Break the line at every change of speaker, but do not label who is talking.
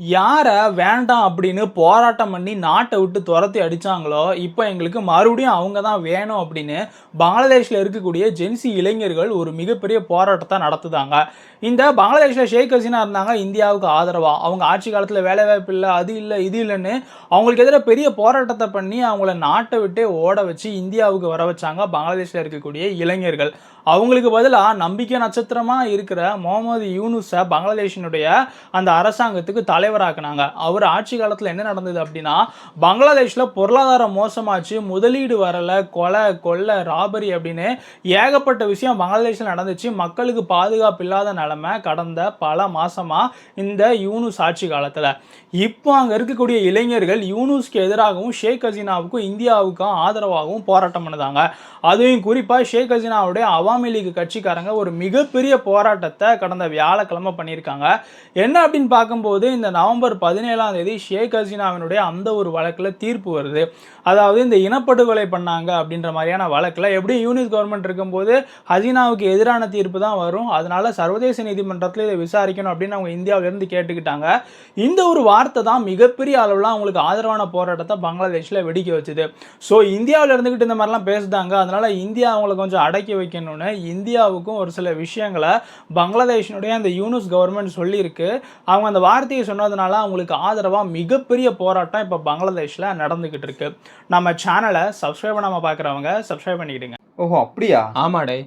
யாரை வேண்டாம் அப்படின்னு போராட்டம் பண்ணி நாட்டை விட்டு துரத்தி அடிச்சாங்களோ இப்போ எங்களுக்கு மறுபடியும் அவங்க தான் வேணும் அப்படின்னு பங்களாதேஷில் இருக்கக்கூடிய ஜென்சி இளைஞர்கள் ஒரு மிகப்பெரிய போராட்டத்தை நடத்துதாங்க. இந்த பங்களாதேஷில் ஷேக் ஹசீனா இருந்தாங்க இந்தியாவுக்கு ஆதரவா? அவங்க ஆட்சி காலத்தில் வேலைவாய்ப்பு இல்லை அது இல்லை இது இல்லைன்னு அவங்களுக்கு எதிராக பெரிய போராட்டத்தை பண்ணி அவங்கள நாட்டை விட்டே ஓட வச்சு இந்தியாவுக்கு வர வச்சாங்க பங்களாதேஷில் இருக்கக்கூடிய இளைஞர்கள். அவங்களுக்கு பதிலாக நம்பிக்கை நட்சத்திரமாக இருக்கிற முகமது யூனுஸை பங்களாதேஷினுடைய அந்த அரசாங்கத்துக்கு தலைவராக்குனாங்க. அவர் ஆட்சி காலத்தில் என்ன நடந்தது அப்படின்னா பங்களாதேஷில் பொருளாதாரம் மோசமாச்சு முதலீடு வரல கொலை கொள்ளை ராபரி அப்படின்னு ஏகப்பட்ட விஷயம் பங்களாதேஷில் நடந்துச்சு. மக்களுக்கு பாதுகாப்பு இல்லாத நிலமை கடந்த பல மாதமாக இந்த யூனுஸ் ஆட்சி காலத்தில். இப்போ அங்கே இருக்கக்கூடிய இளைஞர்கள் யூனுஸ்க்கு எதிராகவும் ஷேக் ஹசீனாவுக்கும் இந்தியாவுக்கும் ஆதரவாகவும் போராட்டம் பண்ணுதாங்க. அதையும் குறிப்பாக ஷேக் ஹசீனாவுடைய அவாமி லீக் கட்சிக்காரங்க ஒரு மிகப்பெரிய போராட்டத்தை கடந்த வியாழக்கிழமை பண்ணியிருக்காங்க. என்ன அப்படின்னு பார்க்கும்போது இந்த நவம்பர் பதினேழாம் தேதி ஷேக் ஹசீனாவினுடைய அந்த ஒரு வழக்கில் தீர்ப்பு வருது. அதாவது இந்த இனப்படுகொலை பண்ணாங்க அப்படின்ற மாதிரியான வழக்கில் எப்படி யூனிஸ் கவர்மெண்ட் இருக்கும்போது ஹசீனாவுக்கு எதிரான தீர்ப்பு தான் வரும் அதனால சர்வதேச நீதிமன்றத்தில் இதை விசாரிக்கணும் அப்படின்னு அவங்க இந்தியாவிலேருந்து கேட்டுக்கிட்டாங்க. இந்த ஒரு வார்த்தை தான் மிகப்பெரிய அளவில் அவங்களுக்கு ஆதரவான போராட்டத்தை பங்களாதேஷில் வெடிக்க வச்சுது. ஸோ இந்தியாவில் இருந்துக்கிட்டு இந்த மாதிரிலாம் பேசுதாங்க அதனால இந்தியா அவங்களை கொஞ்சம் அடக்கி வைக்கணும்னு இந்தியாவுக்கும் ஒரு சில விஷயங்களை பங்களாதேஷினுடைய அந்த யூனிஸ் கவர்மெண்ட் சொல்லியிருக்கு. அவங்க அந்த வார்த்தையை சொன்னதுனால அவங்களுக்கு ஆதரவாக மிகப்பெரிய போராட்டம் இப்போ பங்களாதேஷில் நடந்துக்கிட்டு இருக்கு நம்ம சேனலை சப்ஸ்கிரைப் பண்ணாமல் பார்க்குறவங்க சப்ஸ்கிரைப் பண்ணிக்கிடுங்க.
ஓஹோ அப்படியா?
ஆமாடே.